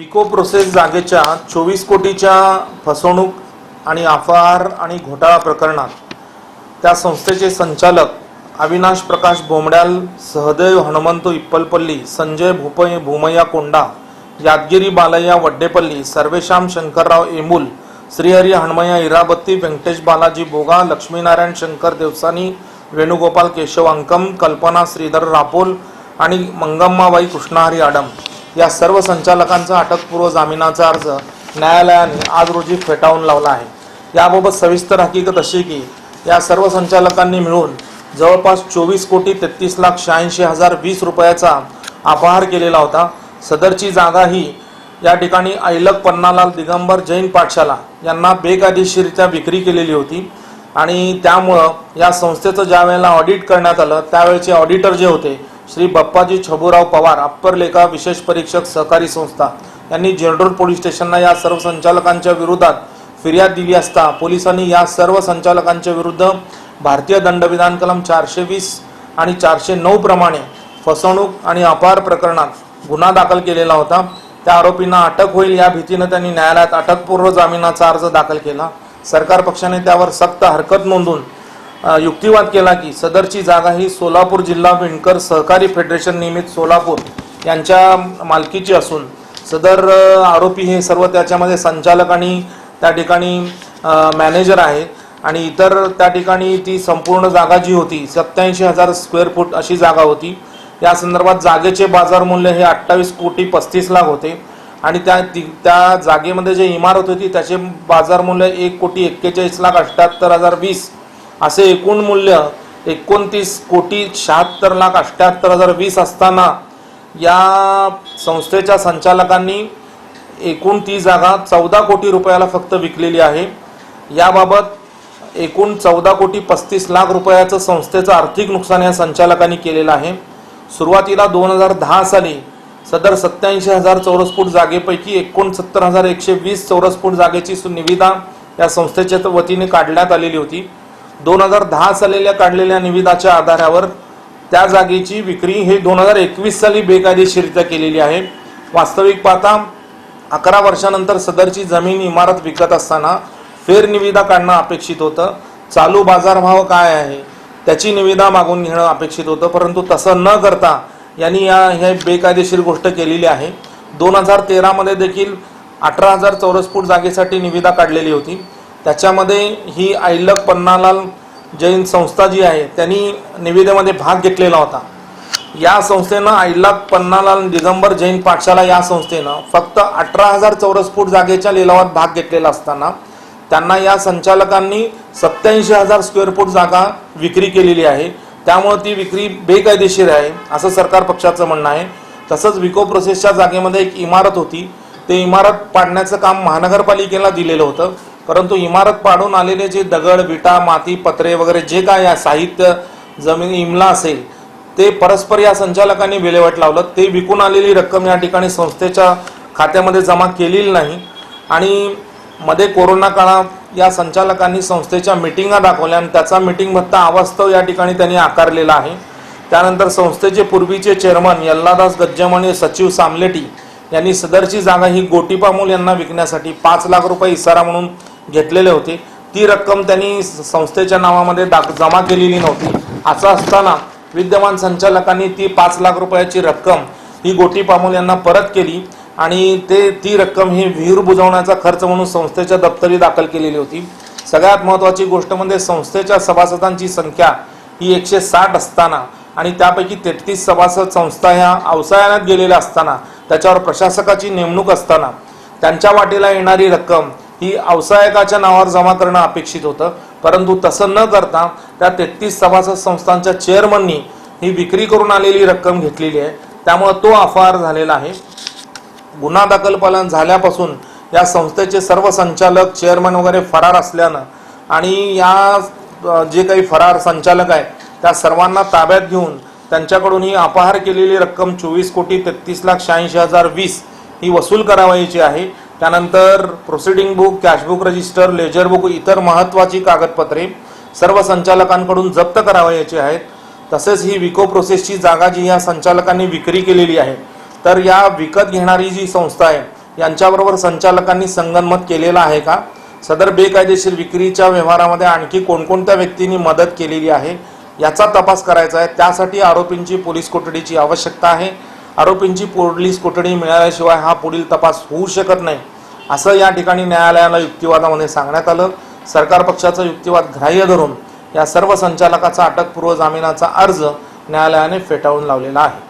विको प्रोसेस जागेच्या चोवीस कोटीच्या फसवणूक आणि अपहार आणि घोटाळा प्रकरणात त्या संस्थेचे संचालक अविनाश प्रकाश बोमड्याल सहदेव हनुमंत इप्पलपल्ली संजय भूपय भूमय्या कोंडा यादगिरी बालय्या वड्डेपल्ली सर्वेश्याम शंकरराव एमुल श्रीहरी हनुमय्या इराबत्ती व्यंकटेश बालाजी बोगा लक्ष्मीनारायण शंकर देवसानी वेणुगोपाल केशव अंकम कल्पना श्रीधर रापोल आणि मंगम्माबाई कृष्णहरी आडम. या सर्व संचालकांचा अटकपूर्व जामिनाचा अर्ज न्यायालयाने आज रोजी फेटाळून लावला आहे. याबाबत सविस्तर हकीकत अशी की या सर्व संचालकांनी मिळून जवळपास चोवीस कोटी तेहतीस लाख शहाऐंशी हजार वीस रुपयाचा अपहार केलेला होता. सदरची जागा ही या ठिकाणी ऐलक पन्नालाल दिगंबर जैन पाठशाला यांना बेकायदेशीरित्या विक्री केलेली होती आणि त्यामुळं या संस्थेचं ज्या वेळेला ऑडिट करण्यात आलं त्यावेळेचे ऑडिटर जे होते श्री बप्पाजी छबूराव पवार अप्पर लेखा विशेष परीक्षक सहकारी संस्था यांनी जनरल पोलीस स्टेशनला या सर्व संचालकांच्या विरोधात फिर्याद दिली असता पोलिसांनी या सर्व संचालकांच्या विरुद्ध भारतीय दंडविधान कलम चारशे वीस आणि चारशे नऊ प्रमाणे फसवणूक आणि अपहार प्रकरणात गुन्हा दाखल केलेला होता. त्या आरोपींना अटक होईल या भीतीनं त्यांनी न्यायालयात अटकपूर्व जामिनाचा अर्ज दाखल केला. सरकार पक्षाने त्यावर सक्त हरकत नोंदून युक्तिवाद केला की सदरची जागा ही सोलापूर जिल्हा विणकर सहकारी फेडरेशन निमित्त सोलापूर यांच्या मालकीची असून सदर आरोपी हे सर्व त्याच्यामध्ये संचालक आणि त्या ठिकाणी मॅनेजर आहे. आणि इतर त्या ठिकाणी ती संपूर्ण जागा जी होती सत्याऐंशी हजार स्क्वेअर फूट अशी जागा होती. या संदर्भात जागेचे बाजार मूल्य हे अठ्ठावीस कोटी पस्तीस लाख होते. आणि त्या ती- त्या जागेमध्ये जे इमारत होती त्याचे बाजार मूल्य एक कोटी एक्केचाळीस लाख अठ्ठ्याहत्तर हजार वीस असे एकूण मूल्य एकोणतीस कोटी शहात्तर लाख अठ्ठ्याहत्तर हजार वीस असताना या संस्थेच्या संचालकांनी एकूण ती जागा चौदा कोटी रुपयाला फक्त विकलेली आहे. याबाबत एकूण चौदा कोटी पस्तीस लाख रुपयाचं संस्थेचं आर्थिक नुकसान या संचालकांनी केलेलं आहे. सुरुवातीला दोन हजार दहा साली सदर सत्याऐंशी हजार चौरस फूट जागेपैकी एकोणसत्तर हजार एकशे वीस चौरस फूट जागेची सु- निविदा या संस्थेच्या वतीने काढण्यात आलेली होती. दोन हजार दहा सालेल्या काढलेल्या निविदाच्या आधारावर त्या जागेची विक्री हे दोन हजार एकवीस साली बेकायदेशीरित्या केलेली आहे. वास्तविक पाहता अकरा वर्षानंतर सदरची जमीन इमारत विकत असताना फेरनिविदा काढणं अपेक्षित होतं. चालू बाजारभाव काय आहे? त्याची निविदा मागून घेणं अपेक्षित होतं परंतु तसं न करता यांनी या हे बेकायदेशीर गोष्ट केलेली आहे. दोन हजार तेरामध्ये देखील अठरा हजार चौरस फूट जागेसाठी निविदा काढलेली होती. त्याच्यामध्ये ही ऐलक पन्नालाल जैन संस्था जी आहे त्यांनी निविदेमध्ये भाग घेतलेला होता. या संस्थेनं ऐलाक पन्नालाल दिगंबर जैन पाठशाला या संस्थेनं फक्त अठरा हजार चौरस फूट जागेच्या लिलावात भाग घेतलेला असताना त्यांना या संचालकांनी सत्याऐंशी हजार स्क्वेअर फूट जागा विक्री केलेली आहे. त्यामुळे ती विक्री बेकायदेशीर आहे असं सरकार पक्षाचं म्हणणं आहे. तसंच विको प्रोसेसच्या जागेमध्ये एक इमारत होती. ते इमारत पाडण्याचं काम महानगरपालिकेला दिलेलं होतं. परंतु इमारत पाडून आलेले जे दगड विटा माती पत्रे वगैरे जे काय या साहित्य जमीन इमला असेल ते परस्पर या संचालकांनी विल्हेवाट लावलं. ते विकून आलेली रक्कम या ठिकाणी संस्थेच्या खात्यामध्ये जमा केलेली नाही. आणि मध्ये कोरोना काळात या संचालकांनी संस्थेच्या मिटिंगा दाखवल्या आणि त्याचा मिटिंग भत्ता अवास्तव या ठिकाणी त्यांनी आकारलेला आहे. त्यानंतर संस्थेचे पूर्वीचे चेअरमन यल्लादास गज्जम आणि सचिव सामलेटी यांनी सदरची जागा ही गोटीपामूल यांना विकण्यासाठी पाच लाख रुपये इसारा म्हणून घेतलेले होते. ती रक्कम त्यांनी संस्थेच्या नावामध्ये दाख जमा केलेली नव्हती. असं असताना विद्यमान संचालकांनी ती पाच लाख रुपयाची रक्कम ही गोटी पामोल यांना परत केली आणि ते ती रक्कम ही विहीर बुजवण्याचा खर्च म्हणून संस्थेच्या दप्तरी दाखल केलेली होती. सगळ्यात महत्त्वाची गोष्ट म्हणजे संस्थेच्या सभासदांची संख्या ही एकशे साठ असताना आणि त्यापैकी तेहतीस सभासद संस्था ह्या अवसायानात गेलेल्या असताना त्याच्यावर प्रशासकाची नेमणूक असताना त्यांच्या वाटेला येणारी रक्कम ही अवसायकाच्या नावावर जमा करणं अपेक्षित होतं. परंतु तसं न करता त्या तेहतीस सभासद संस्थांच्या चेअरमननी ही विक्री करून आलेली रक्कम घेतलेली आहे. त्यामुळं तो अपहार झालेला आहे. गुन्हा दाखल पालन झाल्यापासून या संस्थेचे सर्व संचालक चेअरमन वगैरे फरार असल्यानं आणि या जे काही फरार संचालक आहेत त्या सर्वांना ताब्यात घेऊन त्यांच्याकडून ही अपहार केलेली रक्कम चोवीस कोटी तेहतीस लाख शहाऐंशी हजार वीस ही वसूल करावायची आहे. त्यानंतर proceeding book cashbook register ledger book इतर महत्त्वाची कागदपत्रे सर्व संचालकांकडून जप्त करावयाची आहेत. तसेच ही विको प्रोसेसची जागा जी या संचालकांनी विक्री केलेली आहे तर या विकत घेणारी जी संस्था आहे यांच्याबरोबर संचालकांनी संगनमत केलेलं आहे का? सदर बेकायदेशीर विक्रीच्या व्यवहारामध्ये आणखी कोणकोणत्या व्यक्तींनी मदत केलेली आहे? याचा तपास करायचा आहे. त्यासाठी आरोपींची पोलीस कोठडीची आवश्यकता आहे. आरोपींची पोलीस कोठडी मिळाल्याशिवाय हा पुढील तपास होऊ शकत नाही असं या ठिकाणी न्यायालयाला युक्तिवादामध्ये सांगण्यात आलं. सरकार पक्षाचा युक्तिवाद ग्राह्य धरून या सर्व संचालकाचा अटकपूर्व जामिनाचा अर्ज न्यायालयाने फेटाळून लावलेला आहे.